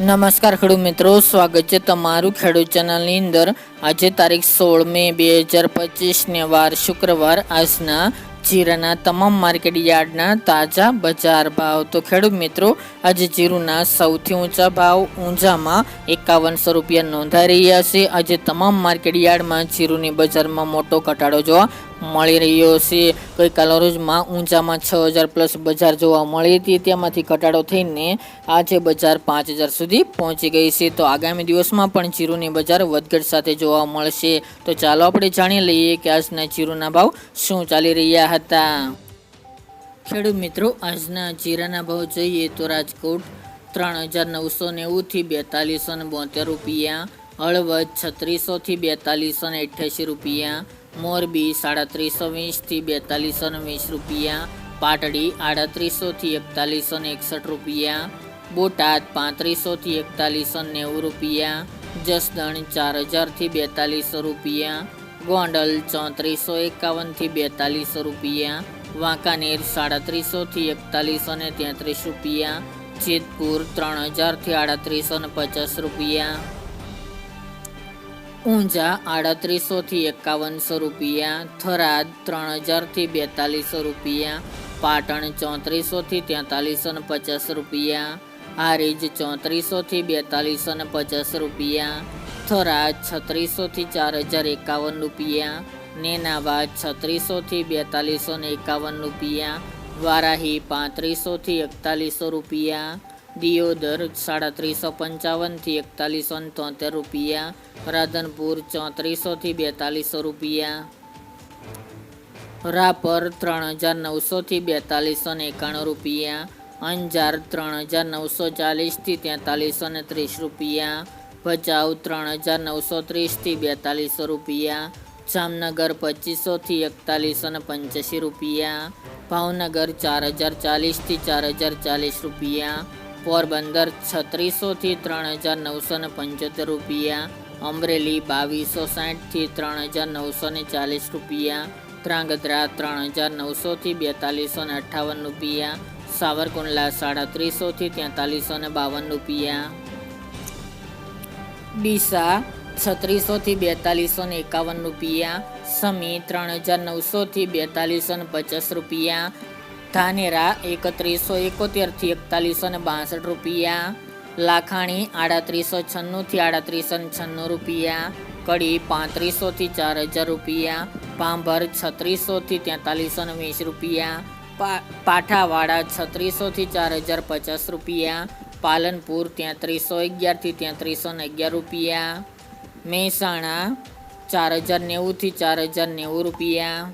નમસ્કાર ખેડૂત મિત્રો, સ્વાગત છે તમારું ખેડૂત ચેનલની અંદર. આજે તારીખ સોળ મે બે હજાર પચીસને વાર શુક્રવાર. આજના જીરાના તમામ માર્કેટ યાર્ડના તાજા બજાર ભાવ. તો ખેડૂત મિત્રો, આજે જીરુના સૌથી ઊંચા ભાવ ઊંઝામાં એકાવનસો રૂપિયા નોંધાઈ રહ્યા છે. આજે તમામ માર્કેટ યાર્ડમાં જીરુની બજારમાં મોટો ઘટાડો જોવા મળી રહ્યો છે. ગઈકાલ રોજમાં ઊંચામાં છ હજાર પ્લસ બજાર જોવા મળી હતી. તેમાંથી ઘટાડો થઈને આજે બજાર પાંચ હજાર સુધી પહોંચી ગઈ છે. તો આગામી દિવસમાં પણ જીરુની બજાર વધઘટ સાથે જોવા મળશે. તો ચાલો આપણે જાણી લઈએ કે આજના જીરુના ભાવ શું ચાલી રહ્યા હતા. ખેડૂત મિત્રો, આજના જીરાના ભાવ જોઈએ તો રાજકોટ ત્રણ હજાર નવસો નેવુંથી બેતાલીસો ને બોતેર રૂપિયા, હળવદ છત્રીસોથી બેતાલીસો ને રૂપિયા મોરબી સાડત્રીસો વીસથી બેતાલીસો ને વીસ રૂપિયા, પાટડી આડત્રીસોથી એકતાલીસો ને એકસઠ રૂપિયા, બોટાદ પાંત્રીસોથી એકતાલીસો નેવું રૂપિયા, જસદણ ચાર હજારથી બેતાલીસો રૂપિયા, ગોંડલ ચોત્રીસો એકાવનથી બેતાલીસો રૂપિયા, વાંકાનેર સાડત્રીસોથી એકતાલીસો ને તેત્રીસ રૂપિયા, જેતપુર ત્રણ હજારથી આડત્રીસો ને પચાસ રૂપિયા ઊંઝા આડત્રીસોથી એકાવનસો રૂપિયા, થરાદ ત્રણ હજારથી બેતાલીસો રૂપિયા, પાટણ ચોત્રીસોથી તેતાલીસો ને પચાસ રૂપિયા, હારીજ ચોત્રીસોથી બેતાલીસો ને પચાસ રૂપિયા, થરાદ છત્રીસોથી ચાર હજાર એકાવન રૂપિયા નેનાબાદ છત્રીસોથી બેતાલીસો ને એકાવન રૂપિયા, વારાહી પાંત્રીસોથી એકતાલીસો રૂપિયા દિયોદર સાડત્રીસો પંચાવનથી એકતાલીસો તોતેર રૂપિયા, રાધનપુર ચોત્રીસોથી બેતાલીસો રૂપિયા. રાપર ત્રણ હજાર નવસોથી બેતાલીસો ને એકાણું રૂપિયા, અંજાર ત્રણ હજાર નવસો ચાલીસથી તેતાલીસો ને ત્રીસ રૂપિયા, ભચાઉ ત્રણ હજાર નવસો ત્રીસથી બેતાલીસો રૂપિયા, જામનગર પચીસોથી એકતાલીસો ને પંચ્યાસી રૂપિયા, ભાવનગર ચાર હજાર ચાલીસથી ચાર હજાર ચાલીસ રૂપિયા પોરબંદર છત્રીસોથી ત્રણ હજાર નવસો ને પંચોતેર રૂપિયા, અમરેલી બાવીસો સાઠથી ત્રણ હજાર નવસો ને ચાલીસ રૂપિયા, ધ્રાંગધ્રા ત્રણ હજાર નવસોથી બેતાલીસો ને અઠ્ઠાવન રૂપિયા, સાવરકુંડલા સાડત્રીસોથી તેતાલીસો ને બાવન રૂપિયા. ડીસા છત્રીસોથી બેતાલીસો ને એકાવન રૂપિયા, સમી ત્રણ હજાર નવસોથી બેતાલીસો ને પચાસ રૂપિયા ધાનેરા એકત્રીસો એકોતેરથી એકતાલીસો ને બાસઠ રૂપિયા. લાખાણી આડત્રીસો છન્નુંથી આડત્રીસો છન્નું રૂપિયા. કડી પાંત્રીસોથી ચાર હજાર રૂપિયા. પાંભર છત્રીસોથી તેતાલીસો ને વીસ રૂપિયા. પા, પાઠાવાડા છત્રીસોથી ચાર હજાર પચાસ રૂપિયા. પાલનપુર તેત્રીસો અગિયારથી તેત્રીસો ને અગિયાર રૂપિયા. મહેસાણા ચાર હજાર નેવુંથી ચાર હજાર નેવું રૂપિયા.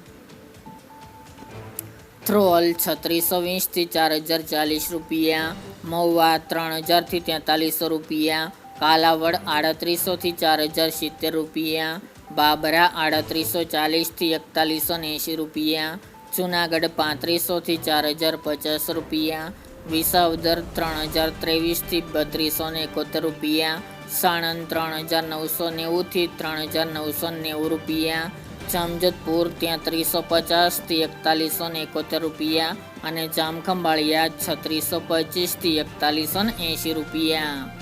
થ્રોલ છત્રીસો વીસથી ચાર હજાર ચાલીસ રૂપિયા, મહુવા ત્રણ હજારથી તેતાલીસો રૂપિયા, કાલાવડ આડત્રીસોથી ચાર હજાર સિત્તેર રૂપિયા, બાબરા આડત્રીસો ચાલીસથી એકતાલીસો એંશી રૂપિયા, જુનાગઢ પાંત્રીસોથી ચાર હજાર પચાસ રૂપિયા, વિસાવદર ત્રણ હજાર ત્રેવીસથી બત્રીસો ને એકોતેર રૂપિયા, સાણંદ ત્રણ હજાર નવસો નેવુંથી ત્રણ હજાર નવસો નેવું રૂપિયા જામજોધપુર ત્રીસો પચાસથી એકતાલીસો ને એકોતેર રૂપિયા અને જામખંભાળિયા છત્રીસો પચીસથી એકતાલીસો ને એંશી રૂપિયા.